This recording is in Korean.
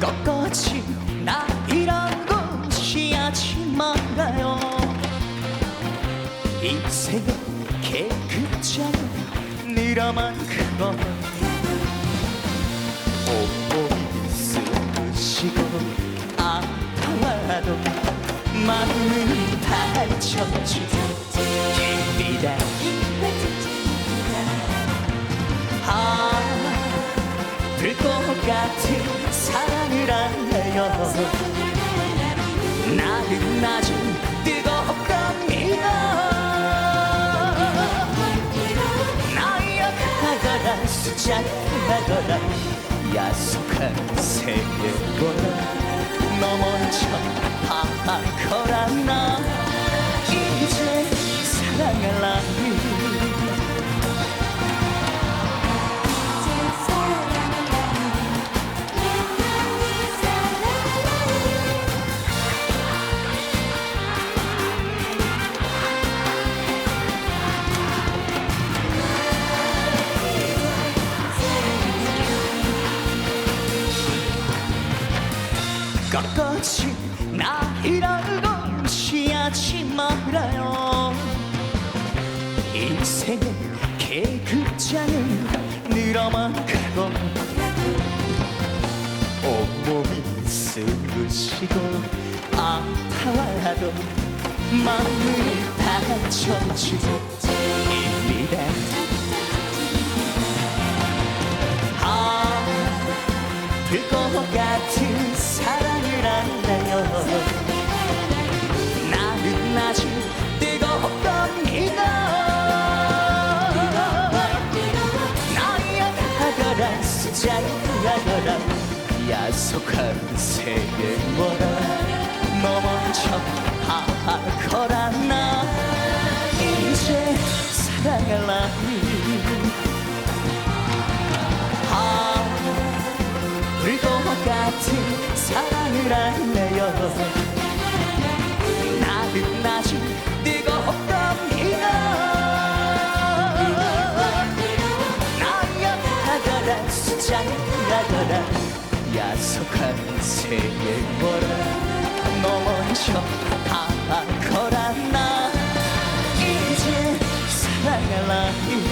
꺾어지 나 이런 것이 아직 만가요? 인생의 계급장 늘어만 그거 온몸이 쓰시고 아파도 마음은 다쳐지. 기쁘다 아 불꽃 같은 나는 아주 뜨겁답니다 나약하거나 수작하거나 야속한 세계보다 너 먼저 하거라 꺾어진 나이라고 무시하지 말아요. 인생의 계급장은 늘어만 가고 온몸이 쑤시고 아파도 마음을 다쳐주고 입니다. 아 같은 사 수작하거라 야속한 세계보다 너 먼저 하거라 나. 이제 사랑할 나이 아 불꽃 같은 사랑을 할래요. 나는 아주 뜨겁답니다 나약하거라 수작 하거라. 야속한 세계보다 너 먼저 하거라 나. 이제 사랑할 나